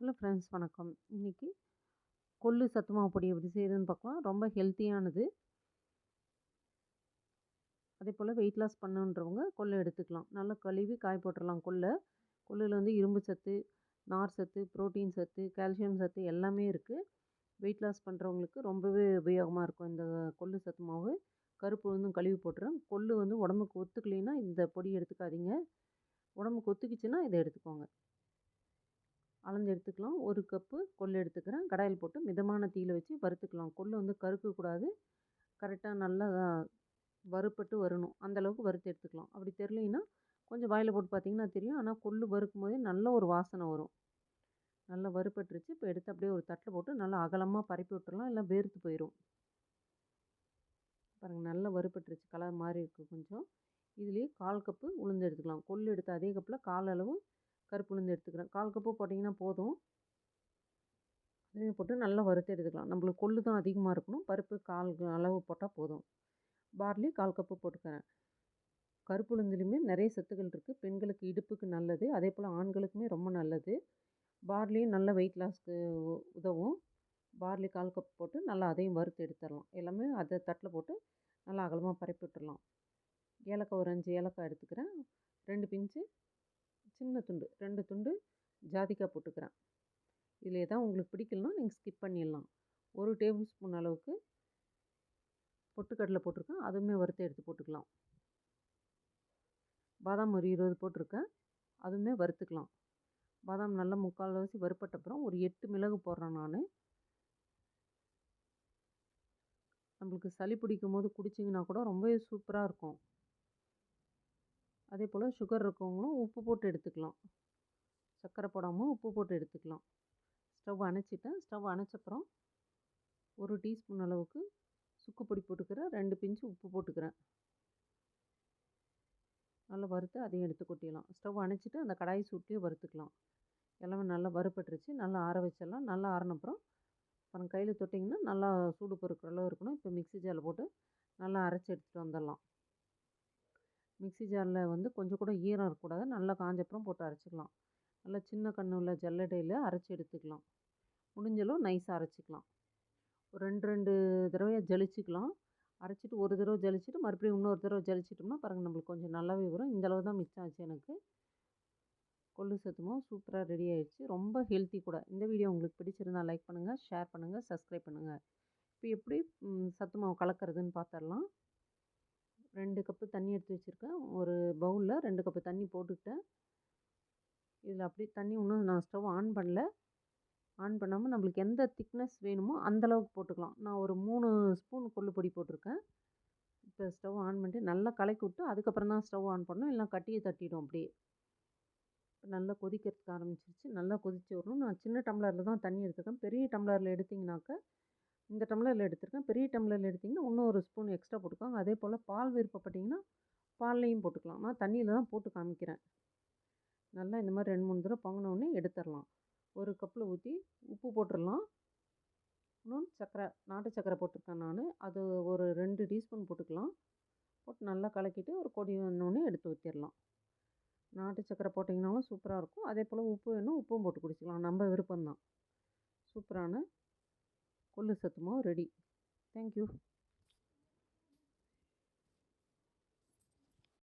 Hello friends வணக்கம். இன்றைக்கி கொள்ளு சத்துமாவு பொடி எப்படி செய்யுதுன்னு பார்க்கலாம். ரொம்ப ஹெல்த்தியானது அதே போல் வெயிட் லாஸ் பண்ணுன்றவங்க கொள்ளை எடுத்துக்கலாம். நல்லா கழுவி காய போட்டுடலாம் கொள்ளை. கொள்ளில் வந்து இரும்பு சத்து நார் சத்து ப்ரோட்டீன் சத்து கால்சியம் சத்து எல்லாமே இருக்குது வெயிட் லாஸ் பண்ணுறவங்களுக்கு ரொம்பவே உபயோகமாக இருக்கும் இந்த கொள்ளு சத்து மாவு கருப்பு உளுந்தும் கழுவி போட்டுறேன். கொள்ளு வந்து உடம்புக்கு ஒத்துக்கலைன்னா இந்த பொடி எடுத்துக்காதீங்க. உடம்புக்கு ஒத்துக்குச்சுன்னா இதை எடுத்துக்கோங்க. அளந்து எடுத்துக்கலாம். ஒரு கப்பு கொள்ளு எடுத்துக்கிறேன். கடாயில் போட்டு மிதமான தீயில் வச்சு வறுத்துக்கலாம். கொள்ளு வந்து கருக்கக்கூடாது கரெக்டாக நல்லா வறுப்பட்டு வரணும். அந்தளவுக்கு வறுத்து எடுத்துக்கலாம். அப்படி தெரியலைன்னா கொஞ்சம் வாயில் போட்டு பார்த்தீங்கன்னா தெரியும். ஆனால் கொள்ளு வறுக்கும் போதே நல்ல ஒரு வாசனை வரும். நல்லா வறுப்பட்டுருச்சு இப்போ எடுத்து அப்படியே ஒரு தட்டில் போட்டு நல்லா அகலமாக பரப்பி விட்டுறலாம். இல்லை வேர்த்து போயிடும் பாருங்கள் நல்லா வறுப்பட்டுருச்சு கலர் மாதிரி இருக்குது கொஞ்சம். இதுலேயே கால் கப்பு உளுந்து எடுத்துக்கலாம். கொள்ளு எடுத்து அதே கப்பில் கால் அளவு கருப்பு உளுந்து எடுத்துக்கிறேன். கால் கப்பு போட்டிங்கன்னா போதும். அதையும் போட்டு நல்லா வறுத்து எடுத்துக்கலாம். நம்மளுக்கு கொள்ளு தான் அதிகமாக இருக்கணும். பருப்பு கால் அளவு போட்டால் போதும். பார்லி கால் கப்பு போட்டுக்கிறேன். கருப்புளுந்துலேயுமே நிறைய சத்துக்கள் இருக்குது பெண்களுக்கு இடுப்புக்கு நல்லது. அதே போல் ஆண்களுக்குமே ரொம்ப நல்லது. பார்லியும் நல்ல வெயிட் லாஸ்க்கு உதவும். பார்லி கால் கப் போட்டு நல்லா அதையும் வறுத்து எடுத்துடலாம். எல்லாமே அதை தட்டில் போட்டு நல்லா அகலமாக பரப்பி விட்டுடலாம். ஏலக்காய் ஒரு அஞ்சு ஏலக்காய் எடுத்துக்கிறேன். ரெண்டு பிஞ்சு சின்ன துண்டு ரெண்டு துண்டு ஜாதிக்காய் போட்டுக்கிறேன். இதில் எதாவது உங்களுக்கு பிடிக்கலனா நீங்கள் ஸ்கிப் பண்ணிடலாம். ஒரு டேபிள் ஸ்பூன் அளவுக்கு பொட்டுக்கடலை போட்டிருக்கேன். அதுவுமே வறுத்து எடுத்து போட்டுக்கலாம். பாதாம் ஒரு இருபது போட்டிருக்கேன். அதுவுமே வறுத்துக்கலாம். பாதாம் நல்லா முக்கால்வாசி வறுப்பட்ட அப்புறம் ஒரு எட்டு மிளகு போடுறேன் நான். நம்மளுக்கு சளி பிடிக்கும் போது குடிச்சிங்கன்னா கூட ரொம்பவே சூப்பராக இருக்கும். அதே போல் சுகர் இருக்கவங்களும் உப்பு போட்டு எடுத்துக்கலாம். சர்க்கரை போடாமல் உப்பு போட்டு எடுத்துக்கலாம். ஸ்டவ் அணைச்சிட்டேன். ஸ்டவ் அணைச்சப்புறம் ஒரு டீஸ்பூன் அளவுக்கு சுக்கு பொடி போட்டுக்கிறேன் ரெண்டு பிஞ்சு உப்பு போட்டுக்கிறேன். நல்லா வறுத்து அதையும் எடுத்து கொட்டிடலாம். ஸ்டவ் அணைச்சிட்டு அந்த கடாய் சூட்டியே வறுத்துக்கலாம். எல்லாமே நல்லா வறுப்பட்டுருச்சு நல்லா ஆற வச்சிடலாம். நல்லா ஆறினப்புறம் அப்புறம் கையில் தொட்டிங்கன்னா நல்லா சூடு பொறுக்கிற அளவு இருக்கணும். இப்போ மிக்ஸி ஜாரில் போட்டு நல்லா அரைச்சி எடுத்துகிட்டு வந்துடலாம். மிக்ஸி ஜாரில் வந்து கொஞ்சம் கூட ஈரம் இருக்கக்கூடாது. நல்லா காஞ்சப்புறம் போட்டு அரைச்சிக்கலாம். நல்லா சின்ன கண்ணு உள்ள ஜல்லடையில் அரைச்சி எடுத்துக்கலாம். முடிஞ்சளவு நைஸாக அரைச்சிக்கலாம். ஒரு ரெண்டு ரெண்டு தடவையாக ஜலிச்சிக்கலாம். அரைச்சிட்டு ஒரு தடவை ஜலிச்சிட்டு மறுபடியும் இன்னொரு தடவை ஜலிச்சிட்டோம்னா பாருங்கள் நம்மளுக்கு கொஞ்சம் நல்லாவே வரும். இந்தளவு தான் மிச்சம் ஆச்சு எனக்கு. கொள்ளு சத்துமாவும் சூப்பராக ரெடி ஆகிடுச்சு ரொம்ப ஹெல்த்தி கூட. இந்த வீடியோ உங்களுக்கு பிடிச்சிருந்தா லைக் பண்ணுங்கள் ஷேர் பண்ணுங்கள் சப்ஸ்கிரைப் பண்ணுங்கள் இப்போ எப்படி சத்து மாவு கலக்கிறதுன்னு பார்த்துடலாம் ரெண்டு கப்பு தண்ணி எடுத்து வச்சுருக்கேன். ஒரு பவுலில் ரெண்டு கப்பு தண்ணி போட்டுக்கிட்டேன். இதில் அப்படியே தண்ணி இன்னும் நான் ஸ்டவ் ஆன் பண்ணல. ஆன் பண்ணாமல் நம்மளுக்கு எந்த திக்னஸ் வேணுமோ அந்தளவுக்கு போட்டுக்கலாம். நான் ஒரு மூணு ஸ்பூன் கொள்ளு பொடி போட்டிருக்கேன். இப்போ ஸ்டவ் ஆன் பண்ணிட்டு நல்லா கலக்கி விட்டு அதுக்கப்புறம் தான் ஸ்டவ் ஆன் பண்ணணும். இல்லைனா கட்டியை தட்டிடும் அப்படியே. நல்லா கொதிக்கிறதுக்கு ஆரம்பிச்சிருச்சு. நல்லா கொதிச்சு வரணும் நான் சின்ன டம்ளரில் தான் தண்ணி எடுத்துருக்கேன் பெரிய டம்ளரில் எடுத்திங்கனாக்கா இந்த டம்ளரில் எடுத்திருக்கேன். பெரிய டம்ளரில் எடுத்திங்கன்னா இன்னும் ஒரு ஸ்பூன் எக்ஸ்ட்ரா போட்டுக்கோங்க. அதே போல் பால் விருப்பப்பட்டிங்கன்னா பால்லையும் போட்டுக்கலாம். நான் தண்ணியில் தான் போட்டு காமிக்கிறேன். நல்லா இந்த மாதிரி ரெண்டு மூணு தடவை பொங்கினோடனே எடுத்துடலாம். ஒரு கப்பில் ஊற்றி உப்பு போட்டுடலாம். இன்னொன்று சர்க்கரை நாட்டு சர்க்கரை போட்டிருக்கேன் நான். அது ஒரு ரெண்டு டீஸ்பூன் போட்டுக்கலாம். போட்டு நல்லா கலக்கிட்டு ஒரு கொடி வந்தோடனே எடுத்து ஊற்றிடலாம் நாட்டு சர்க்கரை போட்டிங்கனாலும் சூப்பராக இருக்கும். அதே போல் உப்பு வேணும் உப்பும் போட்டு குடிச்சிக்கலாம். நம்ம விருப்பம்தான். சூப்பரான கொள்ளு சத்துமாவு ரெடி தேங்க்யூ